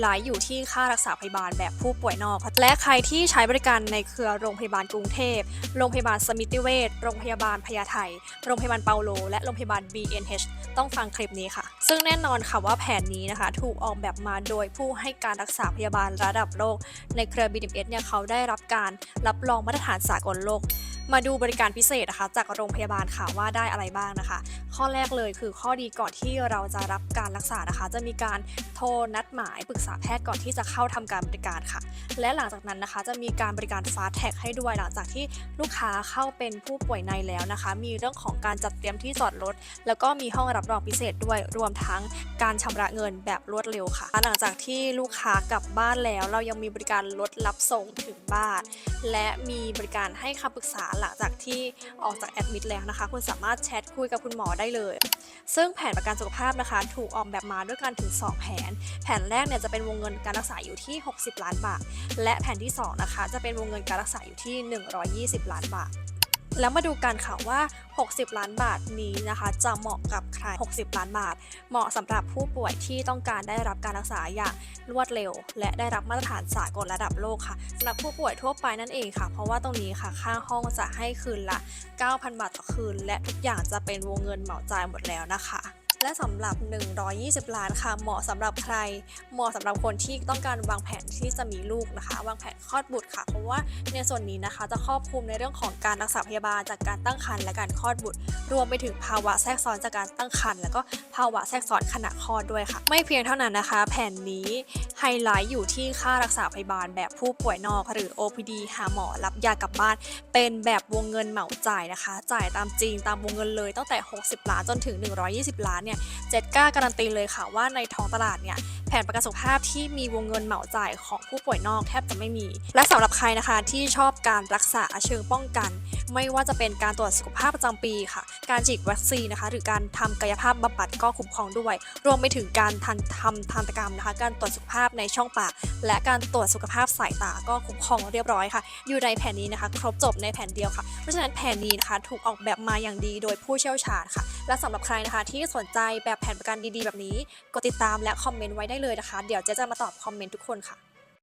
ไลท์อยู่ที่ค่ารักษาพยาบาลแบบผู้ป่วยนอก และใครที่ใช้บริการในเครือโรงพยาบาลกรุงเทพ โรงพยาบาลสมิติเวชโรงพยาบาลพญาไทโรงพยาบาลเปาโล และโรงพยาบาล BNH ต้องฟังคลิปนี้ค่ะ ซึ่งแน่นอนค่ะว่าแผนนี้นะคะ ถูกออกแบบมาโดยผู้ให้การรักษาพยาบาลระดับโลก ในเครือ BMS เนี่ยเขาได้รับการรับรองมาตรฐานสากลโลก มาดูบริการพิเศษนะคะจากโรงพยาบาลค่ะว่าได้อะไรบ้างนะคะ ข้อแรกเลยคือข้อดีก่อนที่เราจะรับการรักษานะคะ จะมีการโทรนัดหมายปรึกษาแพทย์ก่อนที่จะเข้าทำการบริการค่ะ และหลังจากนั้นนะคะจะมีการบริการฟาสแท็กให้ด้วยหลังจากที่ลูกค้าเข้าเป็นผู้ป่วยในแล้วนะคะ มีเรื่องของการจัดเตรียมที่จอดรถ แล้วก็มีห้องรับรองพิเศษด้วยรวมทั้งการชำระเงินแบบรวดเร็วค่ะ หลังจากที่ลูกค้ากลับบ้านแล้ว เรายังมีบริการรถรับส่งถึงบ้าน และมีบริการให้คำปรึกษาหลังจากที่ออกจากแอดมิดแล้วนะคะ คุณสามารถแชทคุยกับคุณหมอได้เลย ซึ่งแผนประกันสุขภาพนะคะ ถูกออกแบบมาด้วยกันถึง 2 แผน แผนแรกเนี่ยจะเป็นวงเงินการรักษาอยู่ที่ 60 ล้านบาท และแผนที่ 2 นะคะ จะเป็นวงเงินการรักษาอยู่ที่ 120 ล้านบาท แล้วมาดูกันค่ะว่า 60 ล้านบาทนี้นะคะจะเหมาะกับใคร 60 ล้านบาท เหมาะสำหรับผู้ป่วยที่ต้องการได้รับการรักษาอย่างรวดเร็ว และได้รับมาตรฐานสากลระดับโลกค่ะสำหรับผู้ป่วยทั่วไปนั่นเองค่ะ เพราะว่าตรงนี้ค่ะค่าห้องจะให้คืนละ 9,000 บาทต่อคืน และทุกอย่างจะเป็นวงเงินเหมาจ่ายหมดแล้วนะคะ และสำหรับ 120 ล้านค่ะ เหมาะสำหรับใคร เหมาะสำหรับคนที่ต้องการวางแผนที่จะมีลูกนะคะ วางแผนคลอดบุตรค่ะ เพราะว่าในส่วนนี้นะคะจะครอบคลุมในเรื่องของการรักษาพยาบาลจากการตั้งครรภ์และการคลอดบุตร รวมไปถึงภาวะแทรกซ้อนจากการตั้งครรภ์แล้วก็ภาวะแทรกซ้อนขณะคลอดด้วยค่ะ ไม่เพียงเท่านั้นนะคะ แผนนี้ไฮไลท์อยู่ที่ค่ารักษาพยาบาลแบบผู้ป่วยนอก หรือ OPD หาหมอรับยากลับบ้าน เป็นแบบวงเงินเหมาจ่ายนะคะ จ่ายตามจริงตามวงเงินเลยตั้งแต่ 60 ล้านจนถึง 120 ล้านเนี่ยเจ็ดกล้าการันตีเลยค่ะว่าในท้องตลาดเนี่ยแผนประกันสุขภาพที่มีวงเงินเหมาจ่ายของผู้ป่วยนอกแทบจะไม่มี และสำหรับใครนะคะที่ชอบการรักษาเชิงป้องกัน ไม่ว่าจะเป็นการตรวจสุขภาพประจำปีค่ะ การฉีดวัคซีนนะคะ หรือการทำกายภาพบำบัดก็คุ้มครองด้วย รวมไปถึงการทันทำทันตกรรมนะคะ การตรวจสุขภาพในช่องปาก และการตรวจสุขภาพสายตาก็คุ้มครองเรียบร้อยค่ะ อยู่ในแผนนี้นะคะ ครบจบในแผนเดียวค่ะ เพราะฉะนั้นแผนนี้นะคะถูกออกแบบมาอย่างดีโดยผู้เชี่ยวชาญค่ะ และสำหรับใครนะคะที่สนใจแบบแผนประกันดีๆ แบบนี้ กดติดตามและคอมเมนต์ไว้ได้เลยนะคะ เดี๋ยวเจ๊จะมาตอบคอมเมนต์ทุกคนค่ะ